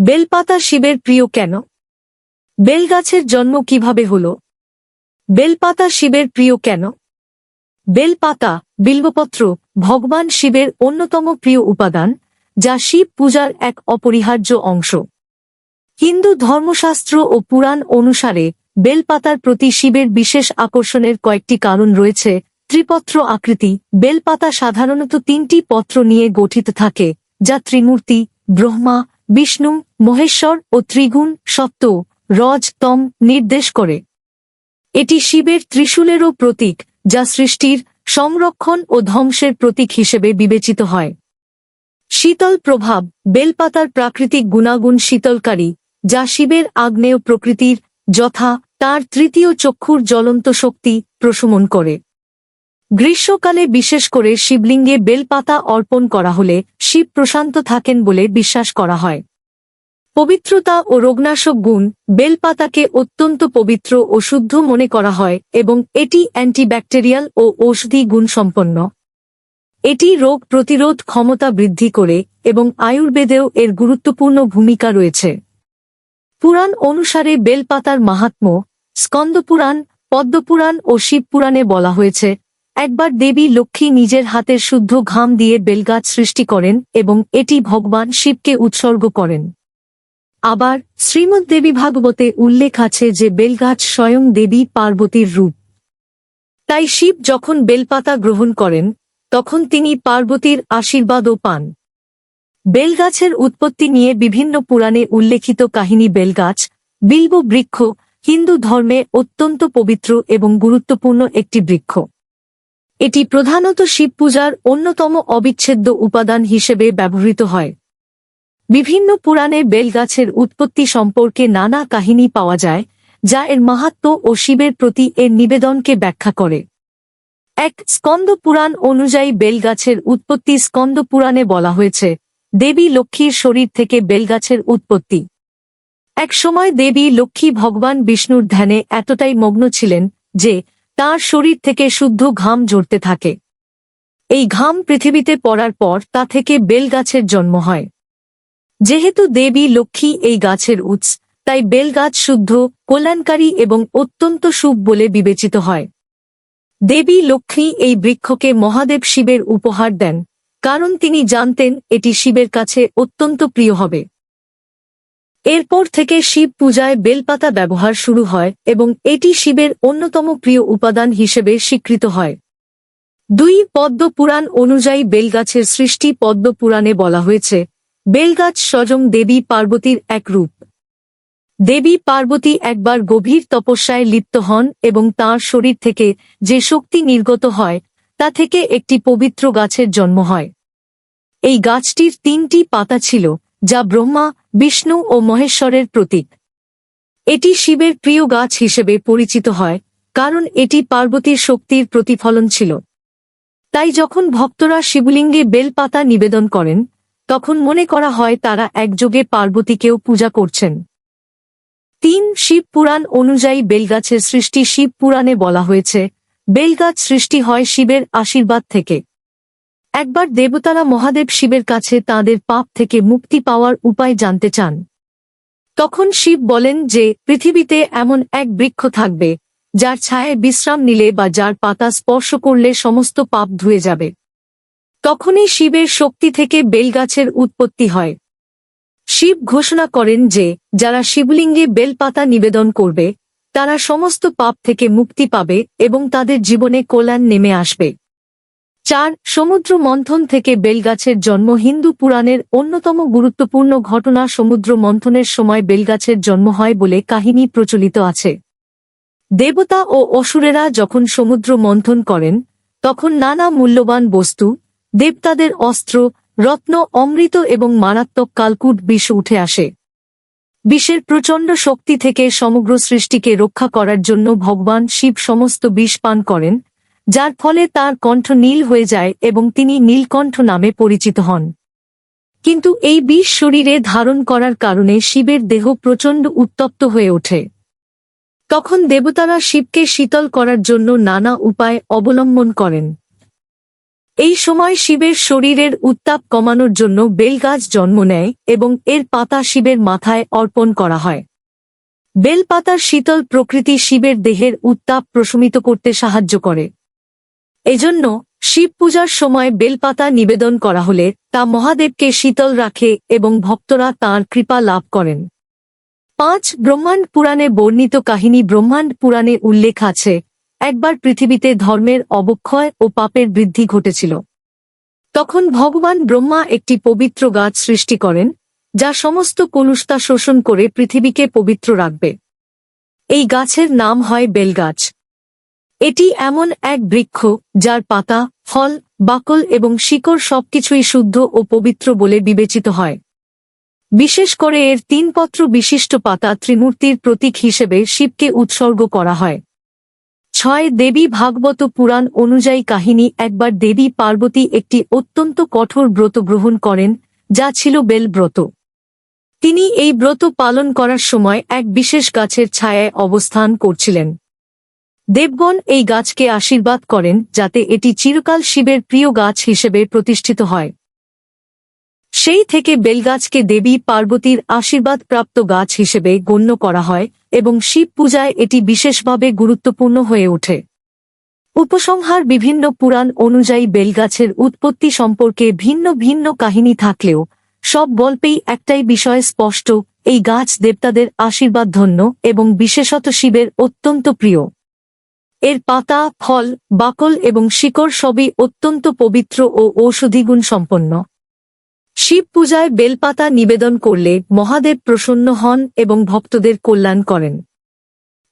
বেলপাতা শিবের প্রিয় কেন? বেলগাছের জন্ম কীভাবে হল? বেলপাতা শিবের প্রিয় কেন? বেলপাতা, বিল্বপত্র, ভগবান শিবের অন্যতম প্রিয় উপাদান, যা শিব পূজার এক অপরিহার্য অংশ। হিন্দু ধর্মশাস্ত্র ও পুরাণ অনুসারে বেলপাতার প্রতি শিবের বিশেষ আকর্ষণের কয়েকটি কারণ রয়েছে। ত্রিপত্র আকৃতি, বেলপাতা সাধারণত তিনটি পত্র নিয়ে গঠিত থাকে, যা ত্রিমূর্তি, ব্রহ্মা বিষ্ণু, মহেশ্বর ও ত্রিগুণ সত্য রজ তম নির্দেশ করে। এটি শিবের ত্রিশূলেরও প্রতীক, যা সৃষ্টির, সংরক্ষণ ও ধ্বংসের প্রতীক হিসেবে বিবেচিত হয়। শীতল প্রভাব, বেলপাতার প্রাকৃতিক গুণাগুণ শীতলকারী, যা শিবের আগ্নেয় প্রকৃতির যথা তার তৃতীয় চক্ষুর জ্বলন্ত শক্তি প্রশমন করে। গ্রীষ্মকালে বিশেষ করে শিবলিঙ্গে বেলপাতা অর্পণ করা হলে শিব প্রশান্ত থাকেন বলে বিশ্বাস করা হয়। পবিত্রতা ও রোগনাশক গুণ বেলপাতাকে অত্যন্ত পবিত্র ও শুদ্ধ মনে করা হয় এবং এটি অ্যান্টিব্যাকটেরিয়াল ও ঔষধি গুণসম্পন্ন এটি রোগ প্রতিরোধ ক্ষমতা বৃদ্ধি করে এবং আয়ুর্বেদেও এর গুরুত্বপূর্ণ ভূমিকা রয়েছে। পুরাণ অনুসারে বেলপাতার মাহাত্ম্য স্কন্দপুরাণ, পদ্মপুরাণ ও শিবপুরাণে বলা হয়েছে একবার দেবী লক্ষ্মী নিজের হাতের শুদ্ধ ঘাম দিয়ে বেলগাছ সৃষ্টি করেন এবং এটি ভগবান শিবকে উৎসর্গ করেন। আবার শ্রীমদ দেবী ভাগবতে উল্লেখ আছে যে বেলগাছ স্বয়ং দেবী পার্বতীর রূপ। তাই শিব যখন বেলপাতা গ্রহণ করেন, তখন তিনি পার্বতীর আশীর্বাদও পান। বেলগাছের উৎপত্তি নিয়ে বিভিন্ন পুরাণে উল্লেখিত কাহিনী বেলগাছ, বিল্ব বৃক্ষ, হিন্দু ধর্মে অত্যন্ত পবিত্র এবং গুরুত্বপূর্ণ একটি বৃক্ষ। এটি প্রধানত শিব পূজার অন্যতম অবিচ্ছেদ্য উপাদান হিসেবে ব্যবহৃত হয়। বিভিন্ন পুরাণে বেলগাছের উৎপত্তি সম্পর্কে নানা কাহিনী পাওয়া যায়, যা এর মাহাত্ম্য ও শিবের প্রতি এর নিবেদনকে ব্যাখ্যা করে। এক স্কন্দ পুরাণ অনুযায়ী বেলগাছের উৎপত্তি স্কন্দ পুরাণে বলা হয়েছে, দেবী লক্ষ্মীর শরীর থেকে বেলগাছের উৎপত্তি। এক সময় দেবী লক্ষ্মী ভগবান বিষ্ণুর ধ্যানে এতটাই মগ্ন ছিলেন যে তার শরীর থেকে শুদ্ধ ঘাম ঝরতে থাকে। এই ঘাম পৃথিবীতে পড়ার পর তা থেকে বেলগাছের জন্ম হয়। যেহেতু দেবী লক্ষ্মী এই গাছের উৎস, তাই বেলগাছ শুদ্ধ, কল্যাণকারী এবং অত্যন্ত শুভ বলে বিবেচিত হয়। দেবী লক্ষ্মী এই বৃক্ষকে মহাদেব শিবের উপহার দেন, কারণ তিনি জানতেন এটি শিবের কাছে অত্যন্ত প্রিয় হবে। এরপর থেকে শিব পূজায় বেলপাতা ব্যবহার শুরু হয় এবং এটি শিবের অন্যতম প্রিয় উপাদান হিসেবে স্বীকৃত হয়। দুই পদ্ম পুরাণ অনুযায়ী বেলগাছের সৃষ্টি পদ্ম পুরাণে বলা হয়েছে, বেলগাছ স্বয়ং দেবী পার্বতীর এক রূপ। দেবী পার্বতী একবার গভীর তপস্যায় লিপ্ত হন এবং তার শরীর থেকে যে শক্তি নির্গত হয়, তা থেকে একটি পবিত্র গাছের জন্ম হয়। এই গাছটির তিনটি পাতা ছিল, যা ব্রহ্মা বিষ্ণু ও মহেশ্বরের প্রতীক। এটি শিবের প্রিয় গাছ হিসেবে পরিচিত হয়, কারণ এটি পার্বতীর শক্তির প্রতিফলন ছিল। তাই যখন ভক্তরা শিবলিঙ্গে বেলপাতা নিবেদন করেন, তখন মনে করা হয় তারা একযোগে পার্বতীকেও পূজা করছেন। তিন শিব পুরাণ অনুযায়ী বেলগাছের সৃষ্টি শিব পুরাণে বলা হয়েছে, বেলগাছ সৃষ্টি হয় শিবের আশীর্বাদ থেকে। একবার দেবতারা মহাদেব শিবের কাছে তাদের পাপ থেকে মুক্তি পাওয়ার উপায় জানতে চান। তখন শিব বলেন যে, পৃথিবীতে এমন এক বৃক্ষ থাকবে, যার ছায়ায় বিশ্রাম নিলে বা যার পাতা স্পর্শ করলে সমস্ত পাপ ধুয়ে যাবে। তখনই শিবের শক্তি থেকে বেলগাছের উৎপত্তি হয়। শিব ঘোষণা করেন যে, যারা শিবলিঙ্গে বেলপাতা নিবেদন করবে, তারা সমস্ত পাপ থেকে মুক্তি পাবে এবং তাদের জীবনে কল্যাণ নেমে আসবে। চার সমুদ্র মন্থন থেকে বেলগাছের জন্ম হিন্দু পুরাণের অন্যতম গুরুত্বপূর্ণ ঘটনা সমুদ্র মন্থনের সময় বেলগাছের জন্ম হয় বলে কাহিনী প্রচলিত আছে। দেবতা ও অসুরেরা যখন সমুদ্র মন্থন করেন, তখন নানা মূল্যবান বস্তু, দেবতাদের অস্ত্র, রত্ন, অমৃত এবং মারাত্মক কালকুট বিষ উঠে আসে। বিষের প্রচণ্ড শক্তি থেকে সমগ্র সৃষ্টিকে রক্ষা করার জন্য ভগবান শিব সমস্ত বিষ পান করেন যার ফলে তার কণ্ঠ নীল হয়ে যায় এবং তিনি নীলকণ্ঠ নামে পরিচিত হন। কিন্তু এই বিষ শরীরে ধারণ করার কারণে শিবের দেহ প্রচণ্ড উত্তপ্ত হয়ে ওঠে। তখন দেবতারা শিবকে শীতল করার জন্য নানা উপায় অবলম্বন করেন। এই সময় শিবের শরীরের উত্তাপ কমানোর জন্য বেলগাছ জন্ম নেয় এবং এর পাতা শিবের মাথায় অর্পণ করা হয়। বেলপাতার শীতল প্রকৃতি শিবের দেহের উত্তাপ প্রশমিত করতে সাহায্য করে। এজন্য শিব পূজার সময় বেলপাতা নিবেদন করা হলে তা মহাদেবকে শীতল রাখে এবং ভক্তরা তাঁর কৃপা লাভ করেন। পাঁচ ব্রহ্মাণ্ড পুরাণে বর্ণিত কাহিনী ব্রহ্মাণ্ড পুরাণে উল্লেখ আছে, একবার পৃথিবীতে ধর্মের অবক্ষয় ও পাপের বৃদ্ধি ঘটেছিল। তখন ভগবান ব্রহ্মা একটি পবিত্র গাছ সৃষ্টি করেন, যা সমস্ত কলুষতা শোষণ করে পৃথিবীকে পবিত্র রাখবে। এই গাছের নাম হয় বেলগাছ। এটি এমন এক বৃক্ষ, যার পাতা, ফল, বাকল এবং শিকড় সবকিছুই শুদ্ধ ও পবিত্র বলে বিবেচিত হয়। বিশেষ করে এর তিন পত্র বিশিষ্ট পাতা ত্রিমূর্তির প্রতীক হিসেবে শিবকে উৎসর্গ করা হয়। ছয় দেবী ভাগবত পুরাণ অনুযায়ী কাহিনী একবার দেবী পার্বতী একটি অত্যন্ত কঠোর ব্রত গ্রহণ করেন, যা ছিল বেলব্রত তিনি এই ব্রত পালন করার সময় এক বিশেষ গাছের ছায়ায় অবস্থান করছিলেন। দেবগণ এই গাছকে আশীর্বাদ করেন যাতে এটি চিরকাল শিবের প্রিয় গাছ হিসেবে প্রতিষ্ঠিত হয়। সেই থেকে বেলগাছকে দেবী পার্বতীর আশীর্বাদপ্রাপ্ত গাছ হিসেবে গণ্য করা হয় এবং শিব পূজায় এটি বিশেষভাবে গুরুত্বপূর্ণ হয়ে ওঠে। উপসংহার বিভিন্ন পুরাণ অনুযায়ী বেলগাছের উৎপত্তি সম্পর্কে ভিন্ন ভিন্ন কাহিনী থাকলেও, সব গল্পেই একটাই বিষয় স্পষ্ট, এই গাছ দেবতাদের আশীর্বাদ ধন্য এবং বিশেষত শিবের অত্যন্ত প্রিয়। এর পাতা, ফল, বাকল এবং শিকড় সবই অত্যন্ত পবিত্র ও ঔষধিগুণ সম্পন্ন। শিব পূজায় বেলপাতা নিবেদন করলে মহাদেব প্রসন্ন হন এবং ভক্তদের কল্যাণ করেন।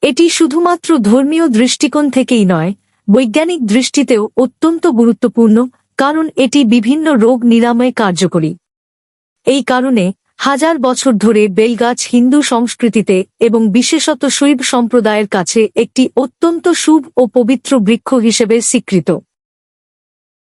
এটি শুধুমাত্র ধর্মীয় দৃষ্টিকোণ থেকেই নয়, বৈজ্ঞানিক দৃষ্টিতেও অত্যন্ত গুরুত্বপূর্ণ, কারণ এটি বিভিন্ন রোগ নিরাময়ে কার্যকরী। এই কারণে হাজার বছর ধরে বেলগাছ হিন্দু সংস্কৃতিতে এবং বিশেষত শৈব সম্প্রদায়ের কাছে একটি অত্যন্ত শুভ ও পবিত্র বৃক্ষ হিসেবে স্বীকৃত।